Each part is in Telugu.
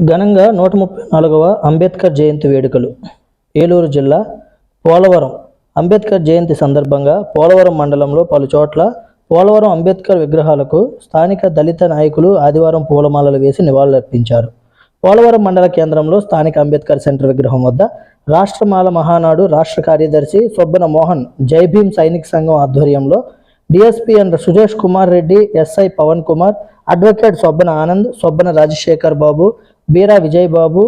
ఘనంగా నూట ముప్పై నాలుగవ అంబేద్కర్ జయంతి వేడుకలు. ఏలూరు జిల్లా పోలవరం. అంబేద్కర్ జయంతి సందర్భంగా పోలవరం మండలంలో పలు చోట్ల పోలవరం అంబేద్కర్ విగ్రహాలకు స్థానిక దళిత నాయకులు ఆదివారం పూలమాలలు వేసి నివాళులర్పించారు. పోలవరం మండల కేంద్రంలో స్థానిక అంబేద్కర్ సెంటర్ విగ్రహం వద్ద రాష్ట్రమాల మహానాడు రాష్ట్ర కార్యదర్శి సొబ్బన మోహన్ జై భీమ్ సైనిక సంఘం ఆధ్వర్యంలో DSP and Sujesh Kumar Reddy SI Pawan Kumar advocate Sobbana Anand Sobbana Rajasekhar Babu Beera Vijay Babu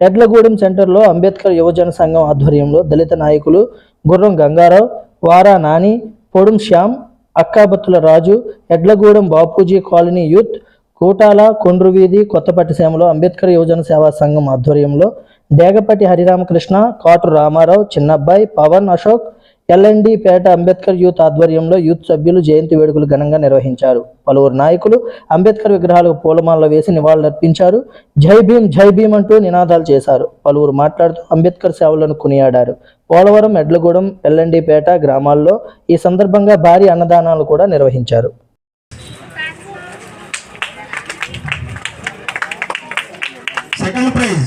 Edlagudem సెంటర్లో అంబేద్కర్ యువజన సంఘం ఆధ్వర్యంలో దళిత నాయకులు గుర్రం గంగారావు వారా నాని పొడుం శ్యామ్ అక్కాబత్తుల రాజు ఎడ్లగూడెం బాపూజీ కాలనీ యూత్ కూటాల కొండ్రువీధి కొత్తపట్టిసీమలో అంబేద్కర్ యువజన సేవా సంఘం ఆధ్వర్యంలో డేగపట్టి హరిరామకృష్ణ కాటు రామారావు చిన్నబ్బాయి పవన్ అశోక్ ఎల్ఎన్డి పేట అంబేద్కర్ యూత్ ఆధ్వర్యంలో యూత్ సభ్యులు జయంతి వేడుకలు ఘనంగా నిర్వహించారు. పలువురు నాయకులు అంబేద్కర్ విగ్రహాలకు పూలమాలలు వేసి నివాళులర్పించారు. జై భీమ్ జై భీమ్ అంటూ నినాదాలు చేశారు. పలువురు మాట్లాడుతూ అంబేద్కర్ సేవలను కొనియాడారు. పోలవరం ఎడ్లగూడెం ఎల్ఎన్డి పేట గ్రామాల్లో ఈ సందర్భంగా భారీ అన్నదానాలు కూడా నిర్వహించారు. సెకండ్ ప్రైజ్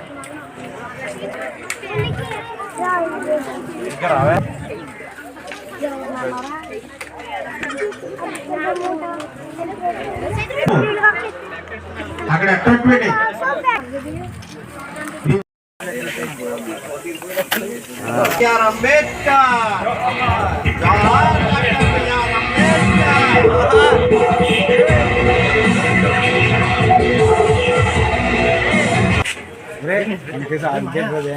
కూర్చో మీరు వెళ్ళిపోతాం గిఫ్ట్ చేసి తర్వాత ఎస్- త్వరగా రావాలి అక్కడ అట్రాక్ట్ పెట్టి BR Ambedkar Jawahar doctor BR Ambedkar ఉన్నట్లు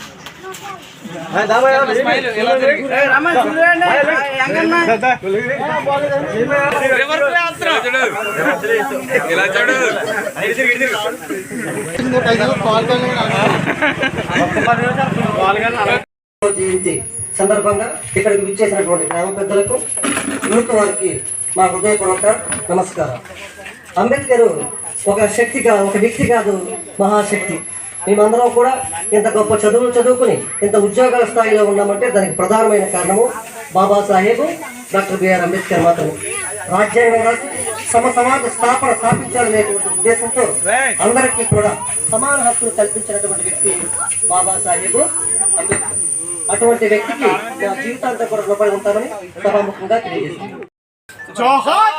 జయంతి సందర్భంగా ఇక్కడికి విచ్చేసినటువంటి గ్రామ పెద్దలకు యూత్ వారికి మా హృదయపూర్వక నమస్కారం. అంబేద్కర్ ఒక శక్తి కాదు ఒక వ్యక్తి కాదు మహాశక్తి. మేమందరం కూడా ఇంత గొప్ప చదువులు చదువుకుని ఇంత ఉద్యోగాల స్థాయిలో ఉన్నామంటే దానికి ప్రధానమైన కారణము బాబాసాహెబ్ డాక్టర్ బిఆర్ అంబేద్కర్ మాత్రమే. రాజ్యాంగం రాసి సమ సమాజ స్థాపన స్థాపించాలనేటువంటి ఉద్దేశంతో అందరికీ కూడా సమాన హక్కులు కల్పించినటువంటి వ్యక్తి బాబాసాహెబ్ అంబేద్కర్. అటువంటి వ్యక్తికి నా జీవితాంతం కూడా రుణపడి ఉంటామని సభాముఖంగా తెలియజేస్తున్నాను. జోహార్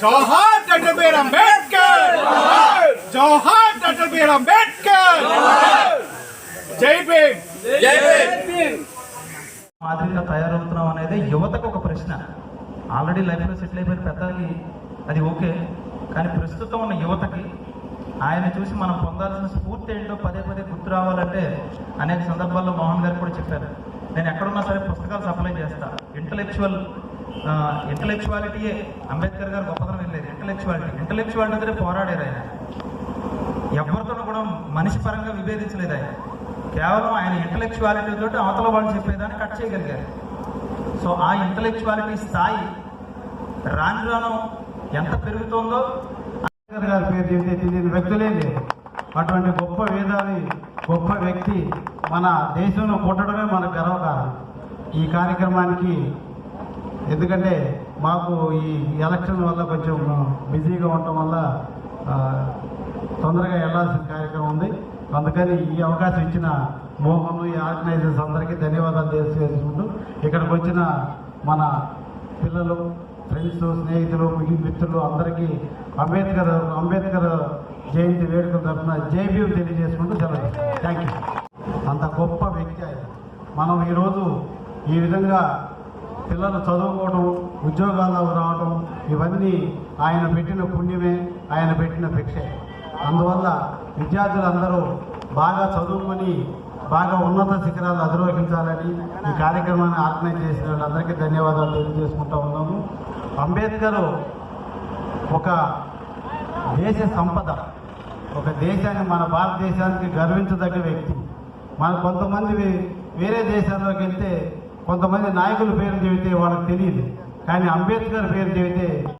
జోహార్ డాక్టర్ బిఆర్ అంబేద్కర్ జోహార్ డాక్టర్ బిఆర్ అంబేద్కర్! జై భీమ్! మాదిరిగా తయారవుతున్నాం అనేది యువతకు ఒక ప్రశ్న. ఆల్రెడీ లైఫ్లో సెటిల్ అయిపోయిన పెద్దలకి అది ఓకే. కానీ ప్రస్తుతం ఉన్న యువతకి ఆయన చూసి మనం పొందాల్సిన స్ఫూర్తి ఏంటో పదే పదే గుర్తు రావాలంటే అనేక సందర్భాల్లో మోహన్ గారు కూడా చెప్పారు. నేను ఎక్కడున్నా సరే పుస్తకాలు సప్లై చేస్తా. ఇంటలెక్చువల్ ఇంటలెక్చువాలిటీయే అంబేద్కర్ గారు గొప్పతనం వెళ్ళేది ఇంటలెక్చువాలిటీ ఇంటలెక్చువాలిటీ దగ్గర పోరాడారు ఆయన. ఎవరితోనూ కూడా మనిషి పరంగా విభేదించలేదు ఆయన. కేవలం ఆయన ఇంటలెక్చువాలిటీ తోటి అవతల వాళ్ళు చెప్పేదాన్ని కట్ చేయగలిగారు. సో ఆ ఇంటలెక్చువాలిటీ స్థాయి రాను రాను ఎంత పెరుగుతుందో అంబేద్కర్ గారి పేరు చెప్తే తెలియని వ్యక్తులే లేదు అటువంటి గొప్ప వేదాది గొప్ప వ్యక్తి మన దేశంలో పుట్టడమే మన గర్వకారణం. ఈ కార్యక్రమానికి ఎందుకంటే మాకు ఈ ఎలక్షన్ వల్ల కొంచెం బిజీగా ఉండటం వల్ల తొందరగా వెళ్ళాల్సిన కార్యక్రమం ఉంది. అందుకని ఈ అవకాశం ఇచ్చిన మోహన్ ఈ ఆర్గనైజర్స్ అందరికీ ధన్యవాదాలు తెలియజేసుకుంటూ ఇక్కడికి వచ్చిన మన పిల్లలు ఫ్రెండ్స్ స్నేహితులు మిగిలిన మిత్రులు అందరికీ అంబేద్కర్ అంబేద్కర్ జయంతి వేడుకల తరఫున జేబీఎం తెలియజేసుకుంటూ సెలవు. థ్యాంక్ యూ అంత గొప్ప వ్యక్తి ఆయన. మనం ఈరోజు ఈ విధంగా పిల్లలు చదువుకోవడం ఉద్యోగాల్లో రావడం ఇవన్నీ ఆయన పెట్టిన పుణ్యమే ఆయన పెట్టిన భిక్షే. అందువల్ల విద్యార్థులందరూ బాగా చదువుకొని బాగా ఉన్నత శిఖరాలు అధిరోహించాలని ఈ కార్యక్రమాన్ని ఆర్గనైజ్ చేసిన వాళ్ళందరికీ ధన్యవాదాలు తెలియజేసుకుంటా ఉన్నాము. అంబేద్కర్ ఒక దేశ సంపద ఒక దేశాన్ని మన భారతదేశానికి గర్వించదగ్గ వ్యక్తి. మన కొంతమంది వేరే దేశాల్లోకి వెళ్తే కొంతమంది నాయకుల పేరు చెబితే వాళ్ళకి తెలియదు. కానీ అంబేద్కర్ పేరు చెబితే